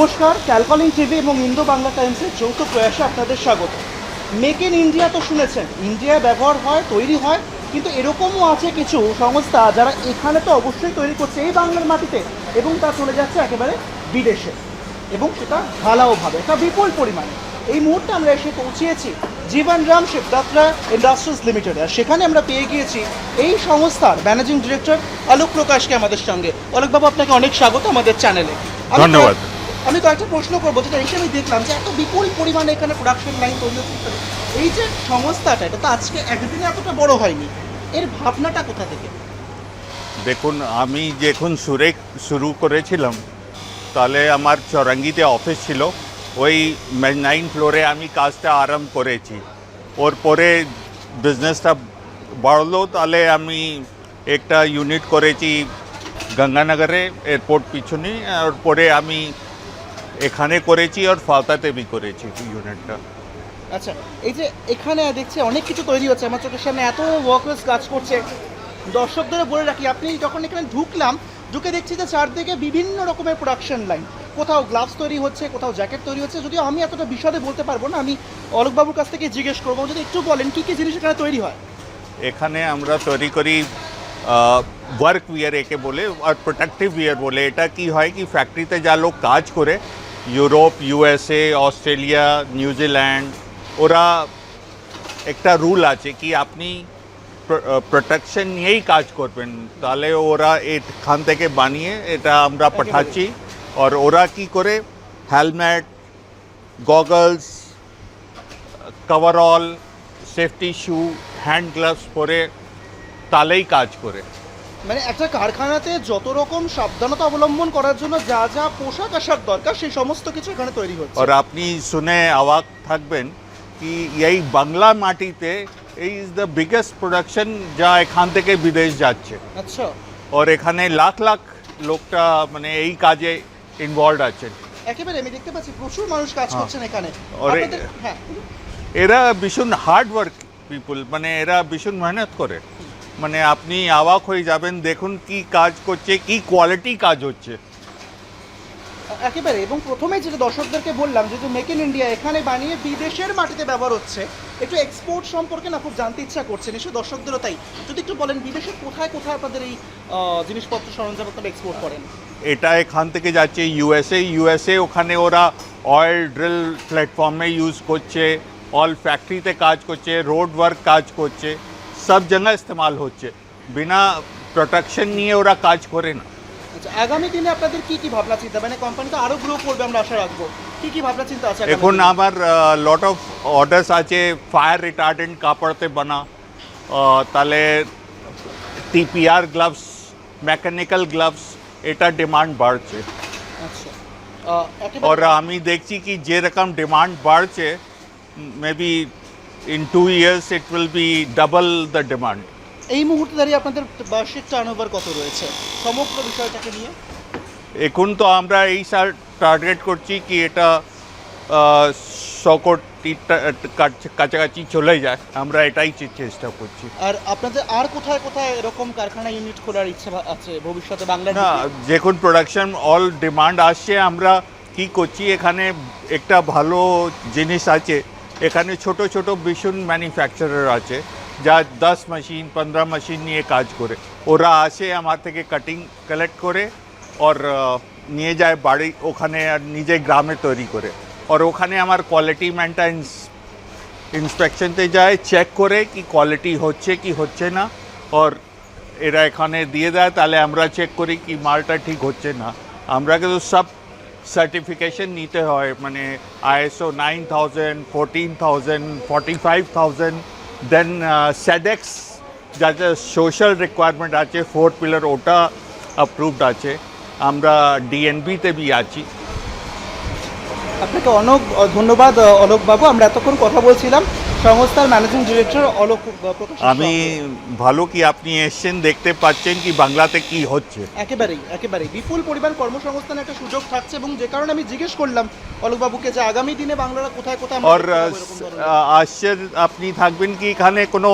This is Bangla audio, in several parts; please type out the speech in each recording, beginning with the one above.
নমস্কার ক্যালকলিং টিভি এবং ইন্দো বাংলা টাইমসের যৌথ প্রয়াসে আপনাদের স্বাগত। মেক ইন ইন্ডিয়া তো শুনেছেন ইন্ডিয়ায় ব্যবহার হয় তৈরি হয় কিন্তু এরকমও আছে কিছু সংস্থা যারা এখানে তো অবশ্যই তৈরি করছে এই বাংলার মাটিতে এবং তা চলে যাচ্ছে একেবারে বিদেশে। এবং সেটা ঢালাওভাবে একটা বিপুল পরিমাণে। এই মুহূর্তে আমরা এসে পৌঁছিয়েছি জীবন রাম শিবদাত্রা ইন্ডাস্ট্রিজ লিমিটেড। আর সেখানে আমরা পেয়ে গিয়েছি এই সংস্থার ম্যানেজিং ডিরেক্টর অলোক প্রকাশকে আমাদের সঙ্গে। অলোকবাবু আপনাকে অনেক স্বাগত আমাদের চ্যানেলে। ধন্যবাদ। আমি কয়েকটা প্রশ্ন করব, যেটা এসে আমি দেখলাম যে এত বিপুল পরিমাণে এখানে প্রোডাকশন লাইন তৈরি হচ্ছে। এই যে সংস্থাটা, এটা তো আজকে একদিনে এতটা বড় হয়নি। এর ভাবনাটা কোথা থেকে? দেখুন, আমি যখন সুরে শুরু করেছিলাম, তাহলে আমার চৌরাঙ্গিতে অফিস ছিল। ওই নাইন ফ্লোরে আমি কাজটা আরম্ভ করেছি। ওর পরে বিজনেসটা বাড়লো, তাহলে আমি একটা ইউনিট করেছি গঙ্গানগরে এয়ারপোর্ট পিছনে। আর পরে আমি এখানে করেছি আর ফালতাতে বি করেছি ইউনিটটা আচ্ছা এই যে এখানে দেখছি অনেক কিছু তৈরি হচ্ছে আমার চোখের সামনে এত ওয়ার্কার্স কাজ করছে। দর্শকদের বলে রাখি আপনি যখন এখানে ঢুকলাম ঢুকে দেখছি যে চারদিকে বিভিন্ন রকমের প্রোডাকশন লাইন কোথাও গ্লাভস তৈরি হচ্ছে কোথাও জ্যাকেট তৈরি হচ্ছে যদিও আমি এতটা বিশদে বলতে পারব না আমি অলোকবাবুর কাছ থেকে জিজ্ঞেস করব যদি একটু বলেন কী কী জিনিস এখানে তৈরি হয়? এখানে আমরা তৈরি করি ওয়ার্ক উইয়ার একে বলে আর প্রোটেক্টিভ উইয়ার বলে। এটা কি হয় কি ফ্যাক্টরিতে যা লোক কাজ করে ইউরোপ ইউএসএ অস্ট্রেলিয়া নিউজিল্যান্ড ওরা একটা রুল আছে কি আপনি প্রোটেকশন নিয়েই কাজ করবেন তাহলে ওরা এখান থেকে বানিয়ে এটা আমরা পাঠাচ্ছি আর ওরা কি করে helmet goggles coverall safety shoe hand gloves পরে তালেই কাজ করে মানে একটা কারখানাতে যত রকম সাবধানতা অবলম্বন করার জন্য যা যা পোশাক আসার দরকার সেই সমস্ত কিছু এখানে তৈরি হচ্ছে। আর আপনি শুনে অবাক থাকবেন কি এই বাংলা মাটিতে এই ইজ দ্য বিগেস্ট প্রোডাকশন যা এখান থেকে বিদেশ যাচ্ছে। আচ্ছা। আর এখানে লাখ লাখ লোকটা মানে এই কাজে ইনভলভ আছেন। একেবারে আমি দেখতে পাচ্ছি প্রচুর মানুষ কাজ হ্যাঁ। করছেন এখানে। হ্যাঁ। এরা ভীষণ হার্ড ওয়ার্ক পিপুল মানে এরা ভীষণ মেহনত করে। মানে আপনি অবাক হয়ে যাবেন দেখুন কি কাজ করছে কি কোয়ালিটি কাজ হচ্ছে। একেবারে এবং প্রথমে যেটা দর্শকদেরকে বললাম যে মেক ইন ইন্ডিয়া এখানে বানিয়ে বিদেশের মাটিতে ব্যবহার হচ্ছে একটু এক্সপোর্ট সম্পর্কে না খুব জানতে ইচ্ছা করছে নিশ্চয়ই দর্শকদেরও তাই। যদি একটু বলেন বিদেশে কোথায় কোথায় আপনাদের এই জিনিসপত্র সরঞ্জাম আপনারা এক্সপোর্ট করেন? এটা এখান থেকে যাচ্ছে ইউএসএ ইউএসএ ওখানে ওরা অয়েল ড্রিল প্ল্যাটফর্মে ইউজ করছে অল ফ্যাক্টরিতে কাজ করছে রোড ওয়ার্ক কাজ করছে। সব জায়গায় ইস্তেমাল হচ্ছে। বিনা প্রোটেকশন নিয়ে ওরা কাজ করে না। আচ্ছা আগামী দিনে আপনাদের কি কি ভাবনা চিন্তা? মানে কোম্পানি তো আরও গ্রো করবে আমরা আশা রাখব। কি কি ভাবনা চিন্তা আছে এখন আমার লট অফ অর্ডার্স আছে ফায়ার রিটার্ডেন্ট কাপড়তে বানা। তাহলে টিপিআর গ্লাভস মেকানিক্যাল গ্লাভস এটা ডিমান্ড বাড়ছে। আচ্ছা একেবারে- और আমি দেখছি কি যে রকম ডিমান্ড বাড়ছে maybe in two years it will be double the demand এই মুহূর্তে দাঁড়িয়ে আপনাদের বার্ষিক টার্নওভার কত রয়েছে? সমগ্র বিষয়টাকে নিয়ে। এখন তো আমরা এই সাল টার্গেট করছি কি এটা শ কোটি কাছাকাছি চলে যায় আমরা এটাই চেষ্টা করছি। আর আপনাদের আর কোথায় কোথায় এরকম কারখানা ইউনিট খোলার ইচ্ছা আছে? ভবিষ্যতে বাংলার না? যখন প্রোডাকশন অল ডিমান্ড আসছে। আমরা কি করছি এখানে একটা ভালো জিনিস আছে। এখানে ছোট ছোট ভীষণ ম্যানুফ্যাকচারার আছে, যা দশ মেশিন পনেরো মেশিন নিয়ে কাজ করে। ওরা আসে আমার থেকে কাটিং কালেক্ট করে আর নিয়ে যায় বাড়ি, ওখানে আর নিজে গ্রামে তৈরি করে। আর ওখানে আমার কোয়ালিটি মেনটেন্স ইন্সপেকশনতে যায় চেক করে কি কোয়ালিটি হচ্ছে, কি হচ্ছে না। আর এরা এখানে দিয়ে দেয়, তাহলে আমরা চেক করি কি মালটা ঠিক হচ্ছে না। আমরা কিন্তু সব সার্টিফিকেশন নিতে হয় মানে ISO nine thousand fourteen thousand forty five thousand then Sedex যাতে সোশ্যাল রিকোয়ারমেন্ট আছে ফোর পিলার ওটা অ্যাপ্রুভড আছে। আমরা ডিএনবিতে বি আছি। আপনাকে অনেক ধন্যবাদ আহ, অলোক বাবু আমরা এতক্ষণ কথা বলছিলাম। সংস্থার ম্যানেজিং ডিরেক্টর অলোক আমি ভালো কি আপনি এসছেন দেখতে পাচ্ছেন কি বাংলাতে কি হচ্ছে? একেবারেই একেবারেই। বিপুল পরিমাণ কর্মসংস্থানের একটা সুযোগ থাকছে এবং যে কারণে আমি জিজ্ঞেস করলাম অলোক বাবুকে যে আগামী দিনে বাংলারা কোথায় কোথায়? আশ্চর্য আপনি থাকবেন কি এখানে কোনো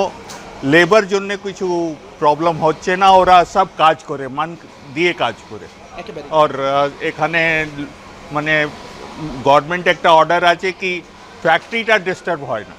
লেবার জন্য কিছু প্রবলেম হচ্ছে না? ওরা সব কাজ করে মান দিয়ে কাজ করে। আর এখানে মানে গভর্নমেন্ট একটা অর্ডার আছে কি ফ্যাক্টরিটা ডিস্টার্ব হয় না।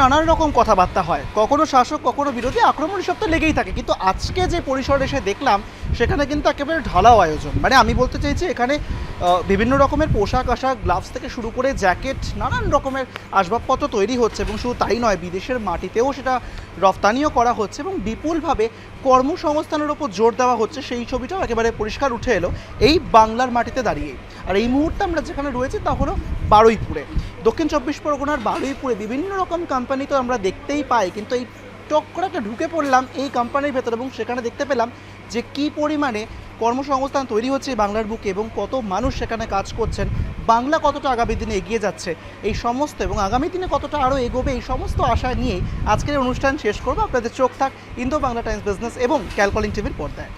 নানান রকম কথাবার্তা হয়। কখনো শাসক, কখনো বিরোধী, আক্রমণ সব তো লেগেই থাকে। কিন্তু আজকে যে পরিসর এসে দেখলাম, সেখানে কিন্তু একেবারে ঢালাও আয়োজন। মানে আমি বলতে চাইছি, এখানে বিভিন্ন রকমের পোশাক, আশাক গ্লাভস থেকে শুরু করে জ্যাকেট, নানান রকমের আসবাবপত্র তৈরি হচ্ছে এবং শুধু তাই নয়, বিদেশের মাটিতেও সেটা রপ্তানিও করা হচ্ছে এবং বিপুলভাবে কর্মসংস্থানের ওপর জোর দেওয়া হচ্ছে। সেই ছবিটাও একেবারে পরিষ্কার উঠে এলো। এই বাংলার মাটিতে দাঁড়িয়ে। আর এই মুহূর্তে আমরা যেখানে রয়েছি তা হলো বারুইপুরে। দক্ষিণ চব্বিশ পরগনার বারুইপুরে বিভিন্ন রকম কোম্পানি তো আমরা দেখতেই পাই, কিন্তু এই টক করে একটা ঢুকে পড়লাম এই কোম্পানির ভেতর এবং সেখানে দেখতে পেলাম যে কি পরিমাণে কর্মসংস্থান তৈরি হচ্ছে বাংলার বুকে এবং কত মানুষ সেখানে কাজ করছেন, বাংলা কতটা আগামী দিনে এগিয়ে যাচ্ছে, এই সমস্ত এবং আগামী দিনে কতটা আরও এগোবে, এই সমস্ত আশা নিয়েই আজকের অনুষ্ঠান শেষ করব। আপনাদের চোখ থাক ইন্দো বাংলা টাইমস বিজনেস এবং ক্যালকলিং টিভির পর্দায়।